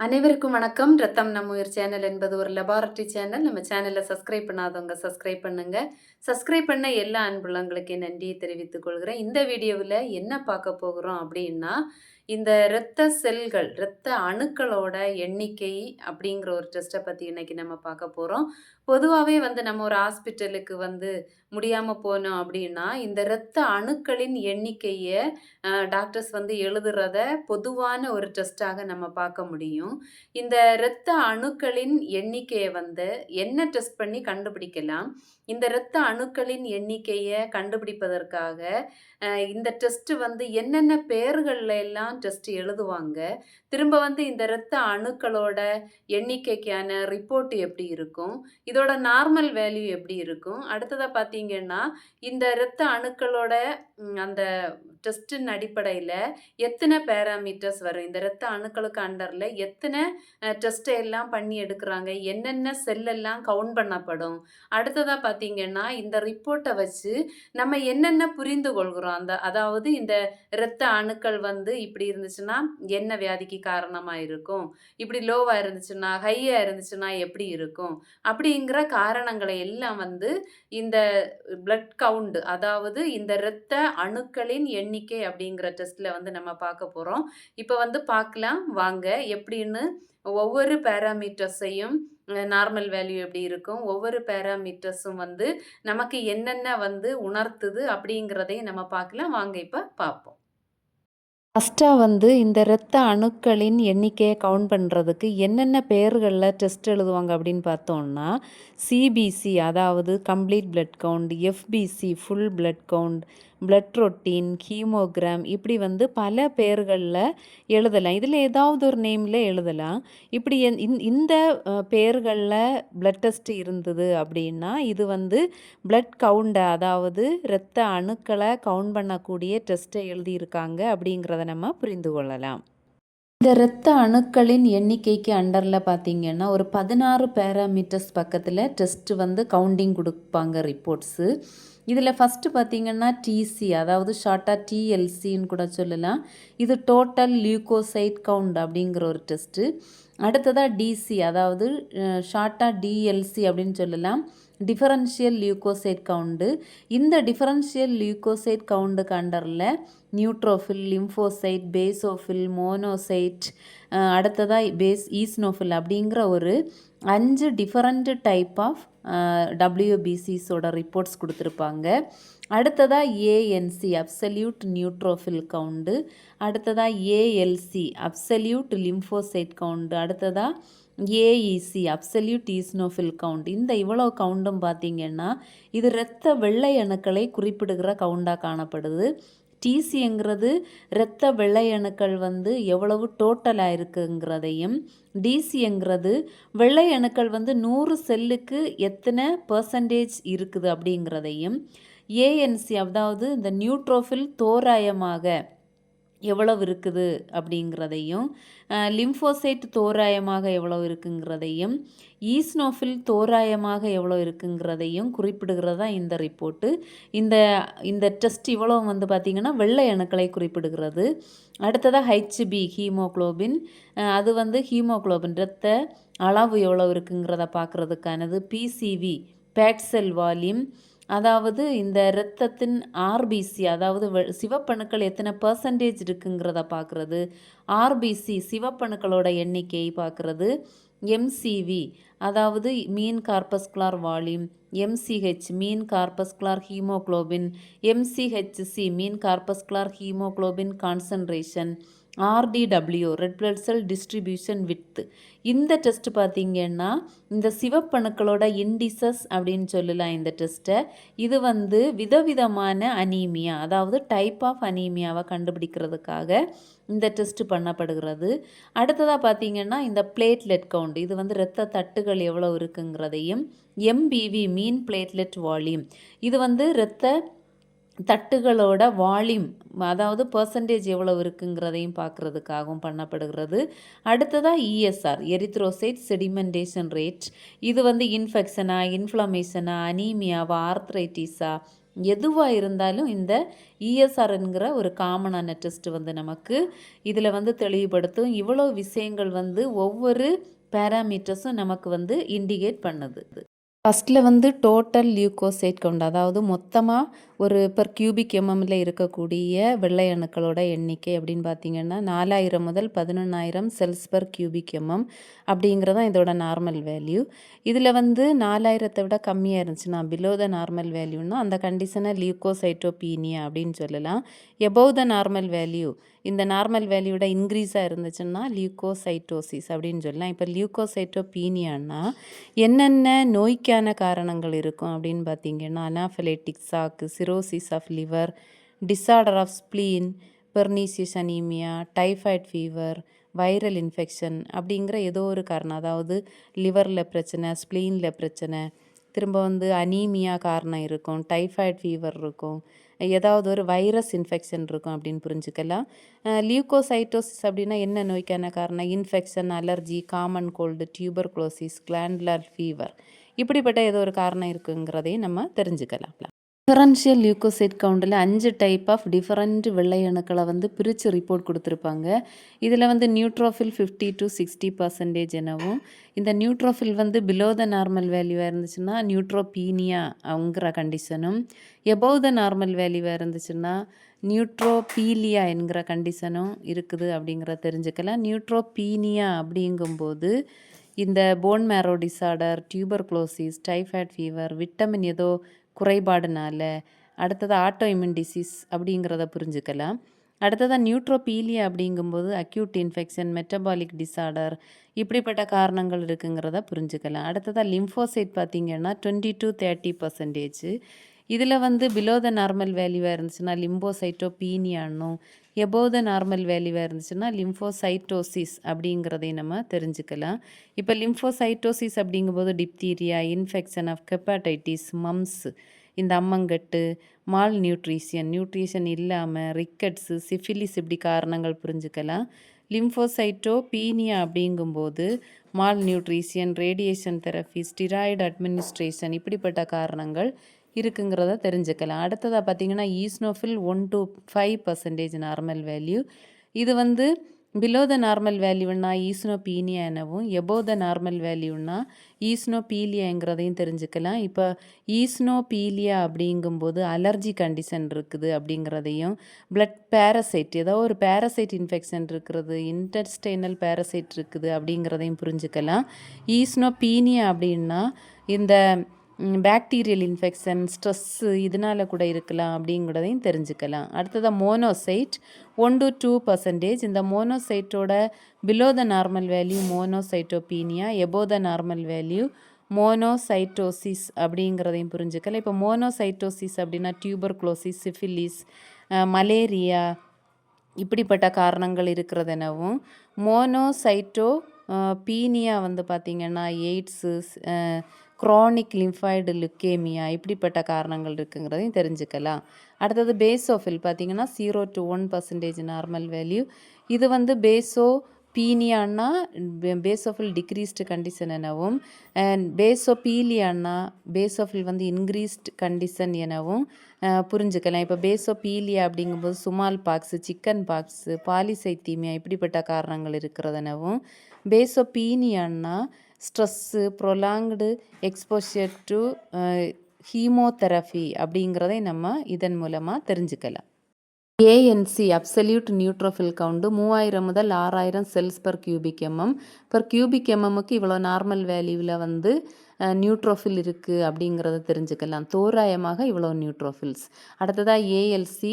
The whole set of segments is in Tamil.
அனைவருக்கும் வணக்கம். ரத்தம் நம்ம உயிர் சேனல் என்பது ஒரு லெபார்டரி சேனல். நம்ம சேனலை சப்ஸ்கிரைப் பண்ணாதவங்க சப்ஸ்கிரைப் பண்ணுங்க. சப்ஸ்கிரைப் பண்ண எல்லா அன்புள்ளங்களுக்கு நன்றியை தெரிவித்துக் கொள்கிறேன். இந்த வீடியோவில் என்ன பார்க்க போகிறோம் அப்படின்னா இந்த இரத்த செல்கள் இரத்த அணுக்களோட எண்ணிக்கை அப்படிங்கிற ஒரு டெஸ்ட்டை பற்றி இன்னைக்கு நம்ம பார்க்க போகிறோம் பொதுவாகவே வந்து நம்ம ஒரு ஹாஸ்பிட்டலுக்கு வந்து முடியாமல் போனோம் அப்படின்னா இந்த இரத்த அணுக்களின் எண்ணிக்கையை டாக்டர்ஸ் வந்து எழுதுறத பொதுவான ஒரு டெஸ்ட்டாக நம்ம பார்க்க முடியும். இந்த இரத்த அணுக்களின் எண்ணிக்கையை வந்து என்ன டெஸ்ட் பண்ணி கண்டுபிடிக்கலாம்? இந்த இரத்த அணுக்களின் எண்ணிக்கையை கண்டுபிடிப்பதற்காக இந்த டெஸ்ட் வந்து என்னென்ன பெயர்களில் எல்லாம் டெஸ்ட் எழுதுவாங்க? திரும்ப வந்து இந்த இரத்த அணுக்களோட எண்ணிக்கைக்கான ரிப்போர்ட் எப்படி இருக்கும்? இதோட நார்மல் வேல்யூ எப்படி இருக்கும்? அடுத்ததாக பார்த்தீங்கன்னா இந்த இரத்த அணுக்களோட அந்த டெஸ்ட்டின் அடிப்படையில் எத்தனை பேராமீட்டர்ஸ் வரும்? இந்த இரத்த அணுக்களுக்கு அண்டரில் எத்தனை டெஸ்ட்டை எல்லாம் பண்ணி எடுக்கிறாங்க? என்னென்ன செல்லெல்லாம் கவுண்ட் பண்ணப்படும்? அடுத்ததாக பார்த்தீங்கன்னா இந்த ரிப்போர்ட்டை வச்சு நம்ம என்னென்ன புரிந்து கொள்கிறோம்? அந்த அதாவது இந்த இரத்த அணுக்கள் வந்து இப்படி இருந்துச்சுன்னா என்ன வியாதிக்கு காரணமாக இருக்கும்? இப்படி லோவாக இருந்துச்சுன்னா ஹையாக இருந்துச்சுன்னா எப்படி இருக்கும்? அப்படிங்கிற காரணங்களை எல்லாம் வந்து இந்த பிளட் கவுண்ட் அதாவது இந்த இரத்த அணுக்களின் எண்ணிக்கை அப்படிங்கிற டெஸ்ட்டில் வந்து நம்ம பார்க்க போகிறோம் இப்போ வந்து பார்க்கலாம். வாங்க. எப்படின்னு? ஒவ்வொரு பேராமீட்டர்ஸையும் நார்மல் வேல்யூ எப்படி இருக்கும்? ஒவ்வொரு பேராமீட்டர்ஸும் வந்து நமக்கு என்னென்ன வந்து உணர்த்துது அப்படிங்கிறதையும் நம்ம பார்க்கலாம். வாங்க இப்போ பார்ப்போம். ஃபஸ்ட்டாக வந்து இந்த இரத்த அணுக்களின் எண்ணிக்கையை கவுண்ட் பண்ணுறதுக்கு என்னென்ன பெயர்களில் டெஸ்ட் எழுதுவாங்க அப்படின்னு பார்த்தோம்னா சிபிசி அதாவது complete blood count FBC full blood count blood routine haemogram இப்படி வந்து பல பெயர்களில் எழுதலாம். இதில் ஏதாவது ஒரு நேமில் எழுதலாம். இப்படி இந்த- இந்த பெயர்களில் பிளட் டெஸ்ட் இருந்தது அப்படின்னா இது வந்து பிளட் கவுண்டை அதாவது இரத்த அணுக்களை கவுண்ட் பண்ணக்கூடிய டெஸ்ட்டை எழுதியிருக்காங்க அப்படிங்கிறத நம்ம புரிந்து கொள்ளலாம். இந்த இரத்த அணுக்களின் எண்ணிக்கைக்கு அண்டரில் பார்த்தீங்கன்னா ஒரு பதினாறு பேராமீட்டர்ஸ் பக்கத்தில் டெஸ்ட்டு வந்து கவுண்டிங் கொடுப்பாங்க ரிப்போர்ட்ஸு இதில் ஃபஸ்ட்டு பார்த்தீங்கன்னா டிசி அதாவது ஷார்ட்டாக டிஎல்சின்னு கூட சொல்லலாம். இது டோட்டல் லியூகோசைட் கவுண்ட் அப்படிங்கிற ஒரு டெஸ்ட்டு அடுத்ததாக டிசி அதாவது ஷார்ட்டாக டிஎல்சி அப்படின்னு சொல்லலாம். டிஃபரன்ஷியல் லியூகோசைட் கவுண்டு இந்த டிஃபரன்ஷியல் லியூகோசைட் கவுண்டு கண்டரில் நியூட்ரோஃபில் லிம்ஃபோசைட் பேசோஃபில் மோனோசைட் அடுத்ததாக பேஸ் ஈஸ்னோஃபில் அப்படிங்கிற ஒரு அஞ்சு டிஃபரண்ட் டைப் ஆஃப் டபிள்யூபிசிஸோட ரிப்போர்ட்ஸ் கொடுத்துருப்பாங்க. அடுத்ததாக ஏஎன்சி அப்சல்யூட் நியூட்ரோஃபில் கவுண்டு அடுத்ததாக ஏஎல்சி அப்சல்யூட் லிம்ஃபோசைட் கவுண்டு அடுத்ததாக ஏஇசி அப்சல்யூட் ஈஸ்னோஃபில் கவுண்ட் இந்த இவ்வளோ கவுண்டும் பார்த்திங்கன்னா இது இரத்த வெள்ளை அணுக்களை குறிப்பிடுகிற கவுண்டாக காணப்படுது. டிசிங்கிறது இரத்த வெள்ளை அணுக்கள் வந்து எவ்வளவு டோட்டலாக இருக்குங்கிறதையும் டிசிங்கிறது வெள்ளை அணுக்கள் வந்து நூறு செல்லுக்கு எத்தனை பர்சன்டேஜ் இருக்குது அப்படிங்கிறதையும் ஏஎன்சி அதாவது இந்த நியூட்ரோஃபில் தோராயமாக எவ்வளவு இருக்குது அப்படிங்கிறதையும் லிம்ஃபோசைட் தோராயமாக எவ்வளோ இருக்குங்கிறதையும் ஈஸ்னோஃபில் தோராயமாக எவ்வளோ இருக்குங்கிறதையும் குறிப்பிடுகிறதா இந்த ரிப்போர்ட்டு. இந்த இந்த டெஸ்ட் இவ்வளோ வந்து பார்த்திங்கன்னா வெள்ளை அணுக்களை குறிப்பிடுகிறது. அடுத்ததாக ஹெச்பி ஹீமோக்ளோபின். அது வந்து ஹீமோக்ளோபின் ரத்த அளவு எவ்வளோ இருக்குங்கிறத பார்க்குறதுக்கானது பிசிவி பேட்செல் வால்யூம். அதாவது இந்த இரத்தத்தின் ஆர்பிசி அதாவது சிவப்பணுக்கள் எத்தனை பர்சன்டேஜ் இருக்குங்கிறத பார்க்குறது. ஆர்பிசி சிவப்பணுக்களோட எண்ணிக்கை பார்க்குறது. எம்சிவி அதாவது mean corpuscular volume MCH mean corpuscular haemoglobin MCHC mean corpuscular haemoglobin concentration RDW red blood cell distribution width இந்த டெஸ்ட் பார்த்தீங்கன்னா இந்த சிவப்பணுக்களோட இண்டிசஸ் அப்படின்னு சொல்லலாம் இந்த டெஸ்ட்டை இது வந்து விதவிதமான அனீமியா அதாவது டைப் ஆஃப் அனீமியாவை கண்டுபிடிக்கிறதுக்காக இந்த டெஸ்ட் பண்ணப்படுகிறது. அடுத்ததாக பார்த்தீங்கன்னா இந்த பிளேட்லெட் கவுண்ட் இது வந்து இரத்த தட்டுகள் எவ்வளோ இருக்குங்கிறதையும் எம்பிவி மீன் பிளேட்லெட் வால்யூம் இது வந்து இரத்த தட்டுகளோட வால்யூம் அதாவது பர்சன்டேஜ் எவ்வளவு இருக்குங்கிறதையும் பார்க்குறதுக்காகவும் பண்ணப்படுகிறது. அடுத்ததாக இஎஸ்ஆர் எரித்ரோசைட் செடிமெண்டேஷன் ரேட் இது வந்து இன்ஃபெக்ஷனா இன்ஃப்ளமேஷனா அனீமியாவா ஆர்த்ரைட்டிஸா எதுவாக இருந்தாலும் இந்த இஎஸ்ஆர்ங்கிற ஒரு காமனான டெஸ்ட் வந்து நமக்கு இதில் வந்து தெளிவுபடுத்தும். இவ்வளோ விஷயங்கள் வந்து ஒவ்வொரு பேராமீட்டர்ஸும் நமக்கு வந்து இண்டிகேட் பண்ணுது. ஃபஸ்ட்டில் வந்து டோட்டல் லியூக்கோசைட் கவுண்ட் அதாவது மொத்தமாக ஒரு பர் கியூபிக் எம்எம்மில் இருக்கக்கூடிய வெள்ளை அணுக்களோட எண்ணிக்கை அப்படின்னு பார்த்தீங்கன்னா நாலாயிரம் முதல் பதினொன்றாயிரம் செல்ஸ் பர் கியூபிக் எம்எம் அப்படிங்கிறது தான் இதோட நார்மல் வேல்யூ இதில் வந்து நாலாயிரத்தை விட கம்மியாக இருந்துச்சுன்னா பிலோ த நார்மல் வேல்யூன்னா அந்த கண்டிஷனை லியூக்கோசைட்டோபீனியா அப்படின்னு சொல்லலாம். எபோவ் த நார்மல் வேல்யூ இந்த நார்மல் வேல்யூட இன்க்ரீஸாக இருந்துச்சுன்னா லியூக்கோசைட்டோசிஸ் அப்படின்னு சொல்லலாம். இப்போ லியூக்கோசைட்டோபீனியான்னா என்னென்ன நோய்க்கான காரணங்கள் இருக்கும் அப்படின்னு பார்த்தீங்கன்னா அனாஃபிலேட்டிக்ஸாக்கு shock cirrhosis of liver disorder of spleen pernicious anaemia typhoid fever viral infection அப்படிங்கிற ஏதோ ஒரு காரணம். அதாவது லிவரில் பிரச்சனை ஸ்ப்ளீனில் பிரச்சனை திரும்ப வந்து அனீமியா காரணம் இருக்கும் டைஃபாய்ட் ஃபீவர் இருக்கும் ஏதாவது ஒரு வைரஸ் இன்ஃபெக்ஷன் இருக்கும் அப்படின்னு புரிஞ்சுக்கலாம். லியூகோசைட்டோசிஸ் அப்படின்னா என்ன நோய்க்கான காரணம்? Infection allergy common cold tuberculosis glandular fever இப்படிப்பட்ட ஏதோ ஒரு காரணம் இருக்குங்கிறதையும் நம்ம தெரிஞ்சுக்கலாம். டிஃபரன்ஷியல் லியூக்கோசைட் கவுண்டில் அஞ்சு டைப் ஆஃப் டிஃபரண்ட் வெள்ளை அணுக்களை வந்து பிரித்து ரிப்போர்ட் கொடுத்துருப்பாங்க. இதில் வந்து neutrophil fifty to sixty percentage எனவும் இந்த நியூட்ரோஃபில் வந்து பிலோ த நார்மல் வேல்யூவாக இருந்துச்சுன்னா நியூட்ரோபீனியா அவங்கிற கண்டிஷனும் எபோவ் த நார்மல் வேல்யூவாக இருந்துச்சுன்னா நியூட்ரோபீலியா என்கிற கண்டிஷனும் இருக்குது அப்படிங்கிற தெரிஞ்சுக்கலாம். நியூட்ரோபீனியா அப்படிங்கும்போது இந்த bone marrow disorder tuberculosis typhoid fever vitamin ஏதோ குறைபாடுனால அடுத்தது ஆட்டோ இம்யூன் டிசீஸ் அப்படிங்கிறத புரிஞ்சுக்கலாம். அடுத்ததாக நியூட்ரோபீலியா அப்படிங்கும்போது அக்யூட் இன்ஃபெக்ஷன் மெட்டபாலிக் டிசார்டர் இப்படிப்பட்ட காரணங்கள் இருக்குங்கிறத புரிஞ்சுக்கலாம். அடுத்ததாக லிம்ஃபோசைட் பார்த்திங்கன்னா டுவெண்ட்டி டு தேர்ட்டி பர்சன்டேஜ் இதில் வந்து பிலோ த நார்மல் வேல்யூவாக இருந்துச்சுன்னா லிம்போசைட்டோ பீனியானும் எபோவ் த நார்மல் வேல்யூவாக இருந்துச்சுன்னா லிம்ஃபோசைட்டோசிஸ் அப்படிங்கிறதையும் நம்ம தெரிஞ்சுக்கலாம். இப்போ லிம்ஃபோசைட்டோசிஸ் அப்படிங்கும்போது diphtheria infection of hepatitis mumps இந்த அம்மங்கட்டு மால் நியூட்ரிஷன் நியூட்ரிஷன் இல்லாமல் ரிக்கட்ஸு சிஃபிலிஸ் இப்படி காரணங்கள் புரிஞ்சுக்கலாம். லிம்ஃபோசைட்டோ பீனியா அப்படிங்கும்போது malnutrition radiation therapy steroid administration இப்படிப்பட்ட காரணங்கள் இருக்குங்கிறத தெரிஞ்சுக்கலாம் அடுத்ததாக பார்த்தீங்கன்னா eosinophil one to five percentage normal value இது வந்து பிலோ த நார்மல் வேல்யூன்னா ஈஸ்னோபீனியா எனவும் எபோ த நார்மல் வேல்யூன்னா ஈஸ்னோபீலியாங்கிறதையும் தெரிஞ்சுக்கலாம். இப்போ ஈஸ்னோபீலியா அப்படிங்கும்போது அலர்ஜி கண்டிஷன் இருக்குது அப்படிங்கிறதையும் பிளட் பேரசைட் ஏதோ ஒரு பேரசைட் இன்ஃபெக்ஷன் இருக்கிறது இன்டெஸ்டைனல் பேரசைட் இருக்குது அப்படிங்கிறதையும் புரிஞ்சுக்கலாம். ஈஸ்னோபீனியா அப்படின்னா இந்த பேக்டீரியல் இன்ஃபெக்ஷன் ஸ்ட்ரெஸ்ஸு இதனால் கூட இருக்கலாம் அப்படிங்கிறதையும் தெரிஞ்சுக்கலாம். அடுத்ததாக monocyte one to two percentage இந்த மோனோசைட்டோட below the normal value monocytopenia above the normal value monocytosis அப்படிங்கிறதையும் புரிஞ்சுக்கலாம். இப்போ மோனோசைட்டோசிஸ் அப்படின்னா டியூபர் குளோசிஸ் சிஃபிலிஸ் மலேரியா இப்படிப்பட்ட காரணங்கள் இருக்கிறது எனவும் மோனோசைட்டோ பீனியா வந்து பார்த்திங்கன்னா எய்ட்ஸு குரானிக் லிம்ஃபாய்டு லுக்கேமியா இப்படிப்பட்ட காரணங்கள் இருக்குங்கிறதையும் தெரிஞ்சுக்கலாம். அடுத்தது பேசோஃபில் பார்த்திங்கன்னா zero to one percentage normal value இது வந்து பேசோ பீனியான்னா பேசோஃபில் டிக்ரீஸ்டு கண்டிஷன் எனவும் அண்ட் பேசோபீலியான்னா பேசோஃபில் வந்து இன்க்ரீஸ்ட் கண்டிஷன் எனவும் புரிஞ்சுக்கலாம். இப்போ பேசோபீலியா அப்படிங்கும்போது small box chicken box polycythaemia இப்படிப்பட்ட காரணங்கள் இருக்கிறதெனவும் பேசோபீனியான்னா stress prolonged exposure to chemotherapy அப்படிங்கிறதை நம்ம இதன் மூலமாக தெரிஞ்சுக்கலாம். ஏஎன்சி அப்சல்யூட் நியூட்ரோஃபில் கவுண்டு மூவாயிரம் முதல் ஆறாயிரம் cells per cubic MM. Per cubic எம்எம்முக்கு இவ்வளோ நார்மல் வேல்யூவில் வந்து நியூட்ரோஃபில் இருக்குது அப்படிங்கிறத தெரிஞ்சுக்கலாம். தோராயமாக இவ்வளோ நியூட்ரோஃபில்ஸ். அடுத்ததாக ALC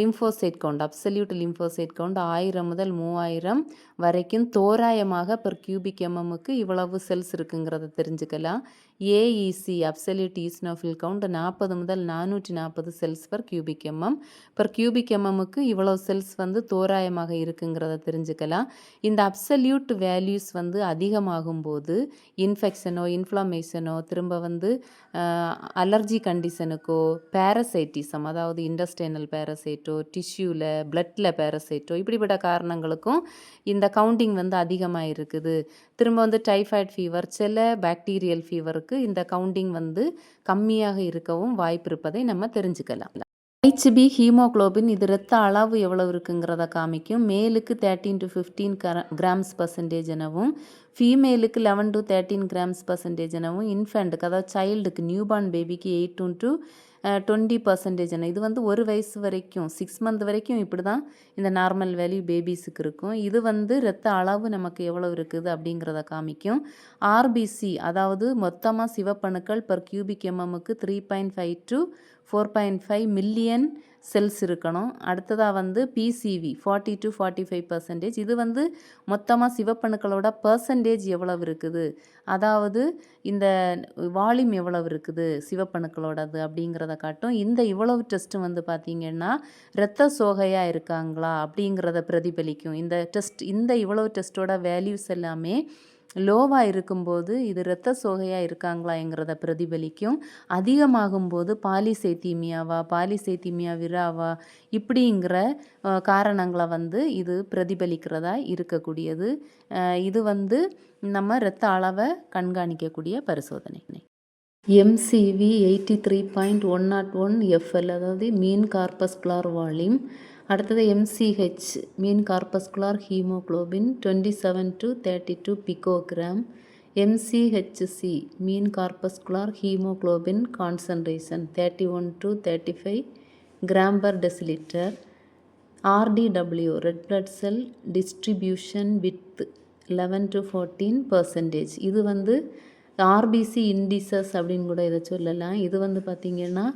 lymphocyte count absolute lymphocyte count ஆயிரம் முதல் மூவாயிரம் வரைக்கும் தோராயமாக பர் கியூபிக் எம்எம்முக்கு இவ்வளவு செல்ஸ் இருக்குங்கிறத தெரிஞ்சுக்கலாம். ஏஇசி அப்சல்யூட் ஈஸ்னோஃபில் கவுண்ட் நாற்பது முதல் நானூற்றி நாற்பது cells per cubic MM per cubic எம்எம்முக்கு இவ்வளோ செல்ஸ் வந்து தோராயமாக இருக்குங்கிறத தெரிஞ்சுக்கலாம். இந்த அப்சல்யூட் வேல்யூஸ் வந்து அதிகமாகும் போது இன்ஃபெக்ஷனோ இன்ஃப்ளமேஷனோ திரும்ப வந்து அலர்ஜி கண்டிஷனுக்கோ பேரசைட்டிசம் அதாவது இண்டஸ்டைனல் பேரசைட்டோ டிஷ்யூவில் பிளட்டில் பேரசைட்டோ இப்படிப்பட்ட காரணங்களுக்கும் இந்த கவுண்டிங் வந்து அதிகமாக இருக்குது. திரும்ப வந்து டைஃபாய்ட் ஃபீவர் சில பாக்டீரியல் ஃபீவருக்கு இந்த கவுண்டிங் வந்து கம்மியாக இருக்கவும் வாய்ப்பு இருப்பதை நம்ம தெரிஞ்சுக்கலாம். ஹெச்பி ஹீமோகுளோபின் இது ரத்த அளவு எவ்வளவு இருக்குங்கிறத காமிக்கும். மேலுக்கு thirteen to fifteen grams percentage எனவும் ஃபீமேலுக்கு eleven to thirteen grams percentage எனவும் இன்ஃபென்ட்டுக்கு அதாவது சைல்டுக்கு நியூபார்ன் பேபிக்கு எயிட் டு டுவெண்ட்டி பர்சன்டேஜ் இது வந்து ஒரு வயசு வரைக்கும் சிக்ஸ் மந்த் வரைக்கும் இப்படி தான் இந்த நார்மல் வேல்யூ பேபிஸுக்கு இருக்கும். இது வந்து ரத்த அளவு நமக்கு எவ்வளோ இருக்குது அப்படிங்கிறத காமிக்கும். ஆர்பிசி அதாவது மொத்தமாக சிவப்பணுக்கள் per cubic எம்எம்முக்கு three point five to four point five million cells இருக்கணும். அடுத்ததாக வந்து PCV forty to forty five percentage இது வந்து மொத்தமாக சிவப்பணுக்களோட பர்சன்டேஜ் எவ்வளவு இருக்குது? அதாவது இந்த வால்யூம் எவ்வளவு இருக்குது சிவப்பணுக்களோடது அப்படிங்கிறத காட்டும். இந்த இவ்வளவு டெஸ்ட்டு வந்து பார்த்திங்கன்னா இரத்த சோகையாக இருக்காங்களா அப்படிங்கிறத பிரதிபலிக்கும். இந்த டெஸ்ட் இந்த இவ்வளவு டெஸ்ட்டோட வேல்யூஸ் எல்லாமே லோவாக இருக்கும்போது இது இரத்த சோகையாக இருக்காங்களாங்கிறத பிரதிபலிக்கும். அதிகமாகும்போது பாலிசைத்தீமியாவா பாலிசைத்தீமியா விராவா இப்படிங்கிற காரணங்களை வந்து இது பிரதிபலிக்கிறதா இருக்கக்கூடியது. இது வந்து நம்ம இரத்த அளவை கண்காணிக்கக்கூடிய பரிசோதனை. MCV eighty three point one not one FL அதாவது மீன் கார்பஸ் கிளார் வால்யூம் அடுத்தது MCH mean corpuscular haemoglobin twenty seven to thirty two picogram MCHC mean corpuscular haemoglobin concentration thirty one to thirty five gram per decilitre RDW red blood cell distribution with eleven to fourteen percentage இது வந்து ஆர்பிசி இண்டிசஸ் அப்படின்னு கூட இதை சொல்லலாம். இது வந்து பார்த்திங்கன்னா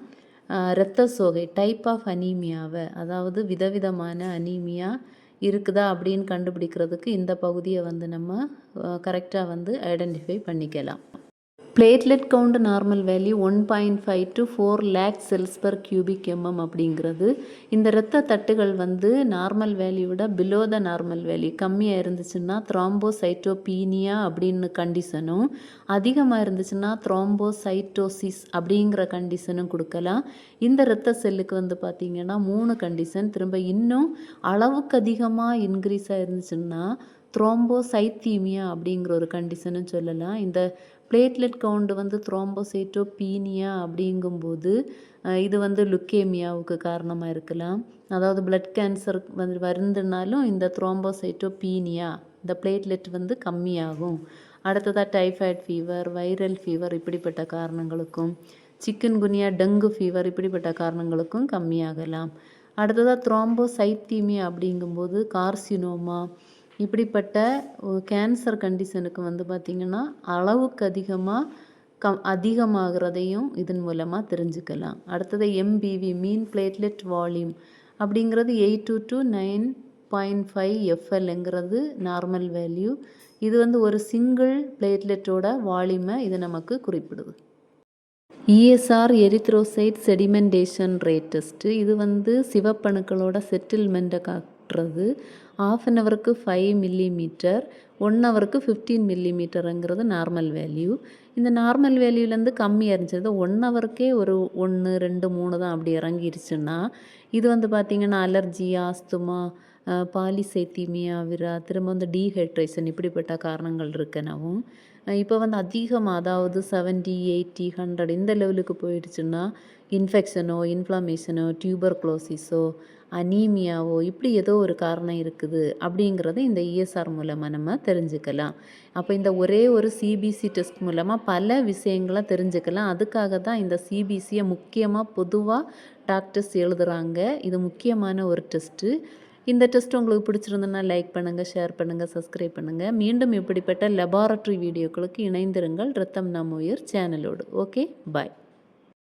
இரத்த சோகை டைப் ஆஃப் அனீமியாவை அதாவது விதவிதமான அனீமியா இருக்குதா அப்படின்னு கண்டுபிடிக்கிறதுக்கு இந்த பகுதியை வந்து நம்ம கரெக்டாக வந்து ஐடென்டிஃபை பண்ணிக்கலாம். Platelet count normal value one point five to four lakh cells per cubic MM அப்படிங்கிறது. இந்த இரத்த தட்டுகள் வந்து நார்மல் வேல்யூட பிலோ த நார்மல் வேல்யூ கம்மியாக இருந்துச்சுன்னா த்ராம்போசைட்டோபீனியா அப்படின்னு கண்டிஷனும் அதிகமாக இருந்துச்சுன்னா த்ராம்போசைட்டோசிஸ் அப்படிங்கிற கண்டிஷனும் கொடுக்கலாம். இந்த இரத்த செல்லுக்கு வந்து பார்த்திங்கன்னா மூணு கண்டிஷன் திரும்ப இன்னும் அளவுக்கு அதிகமாக இன்க்ரீஸாக இருந்துச்சுன்னா த்ரோம்போசைத்தீமியா அப்படிங்கிற ஒரு கண்டிஷனும் சொல்லலாம். இந்த பிளேட்லெட் கவுண்ட் வந்து த்ரோம்போசைட்டோ பீனியா அப்படிங்கும்போது இது வந்து லுக்கேமியாவுக்கு காரணமாக இருக்கலாம். அதாவது பிளட் கேன்சர் வந்து வருந்துனாலும் இந்த த்ரோம்போசைட்டோ பீனியா இந்த பிளேட்லெட் வந்து கம்மியாகும். அடுத்ததாக டைஃபாய்ட் ஃபீவர் வைரல் ஃபீவர் இப்படிப்பட்ட காரணங்களுக்கும் சிக்கன் குனியா டெங்கு ஃபீவர் இப்படிப்பட்ட காரணங்களுக்கும் கம்மியாகலாம். அடுத்ததாக த்ரோம்போசைத்தீமியா அப்படிங்கும்போது கார்சினோமா இப்படிப்பட்ட கேன்சர் கண்டிஷனுக்கு வந்து பார்த்திங்கன்னா அளவுக்கு அதிகமாக கம் அதிகமாகிறதையும் இதன் மூலமாக தெரிஞ்சுக்கலாம். அடுத்தது எம்பிவி மீன் பிளேட்லெட் வால்யூம் அப்படிங்கிறது eight to to nine point five எஃப்எல்ங்கிறது normal value இது வந்து ஒரு சிங்கிள் பிளேட்லெட்டோட வால்யூமை இது நமக்கு குறிப்பிடுது. ESR erythrocyte sedimentation rate test இது வந்து சிவப்பணுக்களோட செட்டில்மெண்ட்டை காட்டுறது. ஆஃப் அன் ஹவருக்கு ஃபைவ் மில்லி மீட்டர் ஒன் ஹவருக்கு ஃபிஃப்டீன் மில்லி மீட்டருங்கிறது நார்மல் வேல்யூ இந்த நார்மல் வேல்யூலேருந்து கம்மியாக இருந்துச்சு ஒன் ஹவருக்கே ஒரு ஒன்று ரெண்டு மூணு தான் அப்படி இறங்கிருச்சுன்னா இது வந்து பார்த்திங்கன்னா அலர்ஜி ஆஸ்துமா பாலிசைத்தீமியா விரா திரும்ப வந்து டீஹைட்ரேஷன் இப்படிப்பட்ட காரணங்கள் இருக்கனவும் இப்போ வந்து அதிகமாக அதாவது செவன்ட்டி எயிட்டி ஹண்ட்ரட் இந்த லெவலுக்கு போயிடுச்சுன்னா இன்ஃபெக்ஷனோ இன்ஃப்ளமேஷனோ டியூபர் குளோசிஸோ அனீமியாவோ இப்படி ஏதோ ஒரு காரணம் இருக்குது அப்படிங்கிறத இந்த இஎஸ்ஆர் மூலமாக நம்ம தெரிஞ்சுக்கலாம். அப்போ இந்த ஒரே ஒரு சிபிசி டெஸ்ட் மூலமாக பல விஷயங்களை தெரிஞ்சுக்கலாம். அதுக்காக தான் இந்த சிபிசியை முக்கியமாக பொதுவாக டாக்டர்ஸ் எழுதுகிறாங்க இது முக்கியமான ஒரு டெஸ்ட்டு இந்த டெஸ்ட் உங்களுக்கு பிடிச்சிருந்ததுன்னா லைக் பண்ணுங்கள் ஷேர் பண்ணுங்கள் சப்ஸ்கிரைப் பண்ணுங்கள் மீண்டும் இப்படிப்பட்ட லெபார்ட்ரி வீடியோக்களுக்கு இணைந்திருங்கள். ரத்தம் நம்ம உயிர் சேனலோடு. Okay bye.